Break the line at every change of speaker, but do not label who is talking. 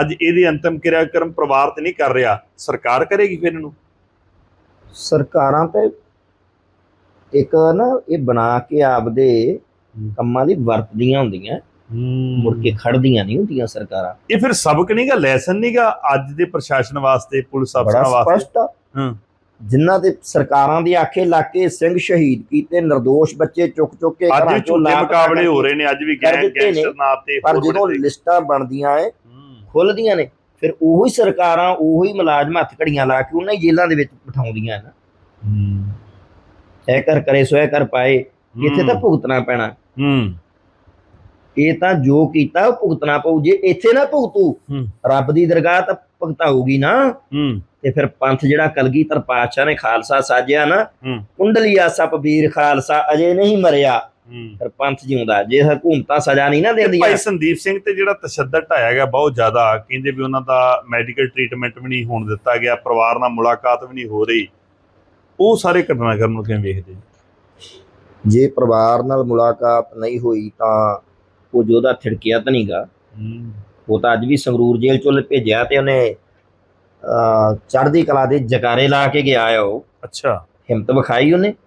ਅੱਜ ਇਹਦੀ ਅੰਤਮ ਕਿਰਿਆਕਰਮ ਪਰਿਵਾਰ ਤੇ ਨਹੀਂ ਕਰ ਰਿਹਾ। ਸਰਕਾਰ ਕਰੇਗੀ ਫਿਰ ਇਹਨੂੰ?
ਸਰਕਾਰਾਂ ਤੇ ਇੱਕ ਨਾ ਇਹ ਬਣਾ ਕੇ ਆਪਦੇ ਕੰਮਾਂ ਦੀ ਵਰਤਦੀਆਂ ਹੁੰਦੀਆਂ ਮੁੜ ਕੇ ਖੜਦੀਆਂ ਨਹੀਂ ਹੁੰਦੀਆਂ ਸਰਕਾਰਾਂ।
ਇਹ ਫਿਰ ਸਬਕ ਨਹੀਂਗਾ ਲੈਸਨ ਨਹੀਂਗਾ ਅੱਜ ਦੇ ਪ੍ਰਸ਼ਾਸਨ ਵਾਸਤੇ ਪੁਲਿਸ ਅਫਸਰਾਂ ਵਾਸਤੇ?
ਸਪਸ਼ਟ ਆ।
ਹਾਂ।
ਜਿਨ੍ਹਾਂ ਦੇ ਸਰਕਾਰਾਂ ਦੇ ਆਖੇ ਲਾ ਕੇ ਸਿੰਘ ਸ਼ਹੀਦ ਕੀਤੇ નિર્ਦੋਸ਼ ਬੱਚੇ ਚੁੱਕ ਚੁੱਕ ਕੇ
ਅੱਜ ਝੂਠੇ ਮੁਕਾਬਲੇ ਹੋ ਰਹੇ ਨੇ ਅੱਜ ਵੀ। ਗੈਂਗਸਟਰ ਨਾਂ ਤੇ
ਪਰ ਜਦੋਂ ਲਿਸਟਾਂ ਬਣਦੀਆਂ ਐ। ਖੁੱਲਦੀਆਂ ਨੇ ਫਿਰ ਉਹੀ ਸਰਕਾਰਾਂ ਉਹੀ ਮੁਲਾਜ਼ਮ ਹੱਥ ਘੜੀਆਂ ਲਾ ਕੇ ਉਹਨਾਂ ਹੀ ਜੇਲ੍ਹਾਂ ਦੇ ਵਿੱਚ ਬਿਠਾਉਂਦੀਆਂ ਨਾ।
ਹੂੰ।
ਐ ਕਰ ਕਰੇ ਸੋ ਐ ਕਰ ਪਾਏ ਇੱਥੇ ਤਾਂ ਭੁਗਤਣਾ ਪੈਣਾ।
ਹੂੰ।
ਇਹ ਤਾਂ ਜੋ ਕੀਤਾ ਉਹ ਭੁਗਤਣਾ ਪਊ ਜੇ ਇੱਥੇ ਨਾ ਭੁਗਤੂ। ਰੱਬ ਦੀ ਦਰਗਾਹ ਤਾਂ ਭੁਗਤਾਊਗੀ ਨਾ।
ਹੂੰ।
ਤੇ ਫਿਰ ਪੰਥ ਜਿਹੜਾ ਕਲਗੀਧਰ ਪਾਤਸ਼ਾਹ ਨੇ ਖਾਲਸਾ ਸਾਜਿਆ ਨਾ। ਕੁੰਡਲੀ ਆਸਾ ਪਬੀਰ ਖਾਲਸਾ ਅਜੇ ਨਹੀਂ ਮਰਿਆ। ਪੰਥ ਜਿਉਂਦਾ ਜੇ ਹਕੂਮਤਾਂ ਸਜ਼ਾ ਨਹੀਂ ਨਾ ਦਿੰਦੀਆਂ।
ਭਾਈ ਸੰਦੀਪ ਸਿੰਘ ਤੇ ਜਿਹੜਾ ਤਸ਼ੱਦਦ ਢਾਇਆ ਗਿਆ ਬਹੁਤ ਜ਼ਿਆਦਾ ਕਹਿੰਦੇ ਵੀ ਉਹਨਾਂ ਦਾ ਮੈਡੀਕਲ ਟ੍ਰੀਟਮੈਂਟ ਵੀ ਨਹੀਂ ਹੋਣ ਦਿੱਤਾ ਗਿਆ ਪਰਿਵਾਰ ਨਾਲ ਮੁਲਾਕਾਤ ਵੀ ਨਹੀਂ ਹੋ ਰਹੀ। ਉਹ ਸਾਰੇ ਘਟਨਾਕ੍ਰਮ ਨੂੰ ਕਿਵੇਂ ਵੇਖਦੇ ਜੀ?
ਪਰਿਵਾਰ ਨਾਲ ਮੁਲਾਕਾਤ ਨਹੀਂ ਹੋਈ ਤਾਂ ਉਹ ਜੋਦਾ ਥਿੜਕਿਆ ਤਾਂ ਨਹੀਂਗਾ। ਉਹ ਤਾਂ ਅੱਜ ਵੀ ਸੰਗਰੂਰ ਜੇਲ੍ਹ ਚੋਂ ਭੇਜਿਆ ਤੇ ਉਹਨੇ ਚੜ੍ਹਦੀ ਕਲਾ ਦੇ ਜਕਾਰੇ ਲਾ ਕੇ ਗਿਆ ਆ ਉਹ।
ਅੱਛਾ।
ਹਿੰਮਤ ਵਿਖਾਈ ਉਹਨੇ।